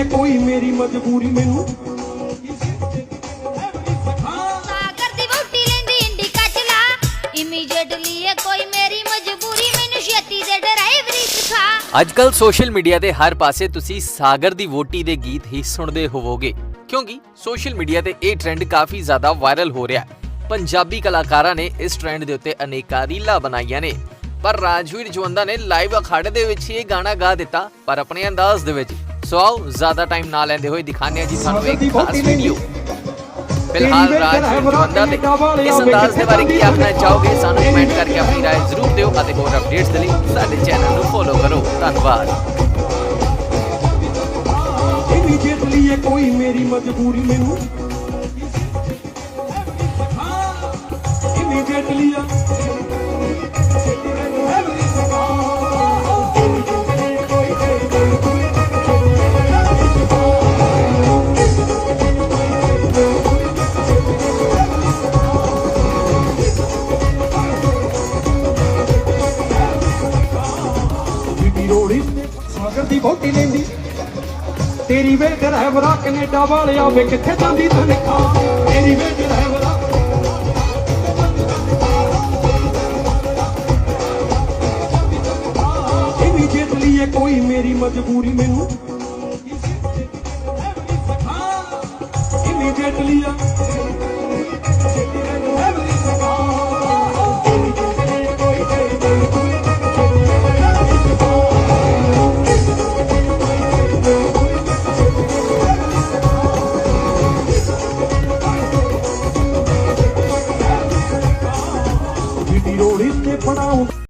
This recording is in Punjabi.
ਏ ਕੋਈ ਮੇਰੀ ਮਜਬੂਰੀ ਮੈਨੂੰ? ਸਾਗਰ ਦੀ ਵੋਟੀ ਲੈਂਦੀ ਇੰਡੀਕਾ ਚਲਾ। ਇਮੀਡੀਏਟਲੀ ਇਹ ਕੋਈ ਮੇਰੀ ਮਜਬੂਰੀ ਮੈਨੂੰ ਛੇਤੀ ਦੇ ਡਰਾਈਵਰੀ ਸਿਖਾ ਅੱਜਕੱਲ ਸੋਸ਼ਲ ਮੀਡੀਆ ਤੇ ਹਰ ਪਾਸੇ ਤੁਸੀਂ ਸਾਗਰ ਦੀ ਵੋਟੀ ਦੇ ਗੀਤ ਹੀ ਸੁਣਦੇ ਹੋਵੋਗੇ। ਕਿਉਂਕਿ ਸੋਸ਼ਲ ਮੀਡੀਆ ਤੇ ਇਹ ਟ੍ਰੈਂਡ ਕਾਫੀ ਜ਼ਿਆਦਾ ਵਾਇਰਲ ਹੋ ਰਿਹਾ ਹੈ। ਪੰਜਾਬੀ ਕਲਾਕਾਰਾਂ ਨੇ ਇਸ ਟ੍ਰੈਂਡ ਦੇ ਉੱਤੇ ਅਨੇਕਾਂ ਰੀਲਾਂ ਬਣਾਈਆਂ ਨੇ। ਪਰ ਰਾਜਵੀਰ ਜਵੰਦਾ ਨੇ ਲਾਈਵ ਅਖਾੜੇ ਦੇ ਵਿੱਚ ਹੀ ਇਹ ਗਾਣਾ ਗਾ ਦਿੱਤਾ ਪਰ ਆਪਣੇ ਅੰਦਾਜ਼ ਦੇ ਵਿੱਚ ਸੋ ਆਓ ਜ਼ਿਆਦਾ ਟਾਈਮ ਨਾ ਲੈਂਦੇ ਹੋਏ ਦਿਖਾਣੇ ਆ ਜੀ ਤੁਹਾਨੂੰ ਇੱਕ ਖਾਸ ਵੀਡੀਓ ਫਿਲਹਾਲ ਰਾਜਵੀਰ ਜਵੰਦਾ ਦੇ ਇਸ ਅੰਦਾਜ਼ ਦੇ ਬਾਰੇ ਕੀ ਆਖਣਾ ਚਾਹੋਗੇ ਸਾਨੂੰ ਕਮੈਂਟ ਕਰਕੇ ਆਪਣੀ رائے ਜ਼ਰੂਰ ਦਿਓ ਅਤੇ ਹੋਰ ਅਪਡੇਟਸ ਦੇ ਲਈ ਸਾਡੇ ਚੈਨਲ ਨੂੰ ਫੋਲੋ ਕਰੋ ਧੰਨਵਾਦ ਇਮੀਡੀਏਟਲੀ ਏ ਕੋਈ ਮੇਰੀ ਮਜਬੂਰੀ ਮੈਨੂੰ ਇਮੀਡੀਏਟਲੀ ਬੀਬੀ ਲੋੜੀ ਸਾਗਰ ਦੀ ਬੋਟੀ ਲੈਂਦੀ ਤੇਰੀ ਵੇ ਡਰਾਈਵਰਾ ਕੈਨੇਡਾ ਵਾਲਿਆ ਵੇ, ਕਿੱਥੇ ਜਾਂਦੀ ਤਨਖਾਹ? ਤੇਰੀ ਵੇ ਡਰਾਈਵਰਾ ਕੋਈ ਮੇਰੀ ਮਜਬੂਰੀ ਮੈਨੂੰ। Immediately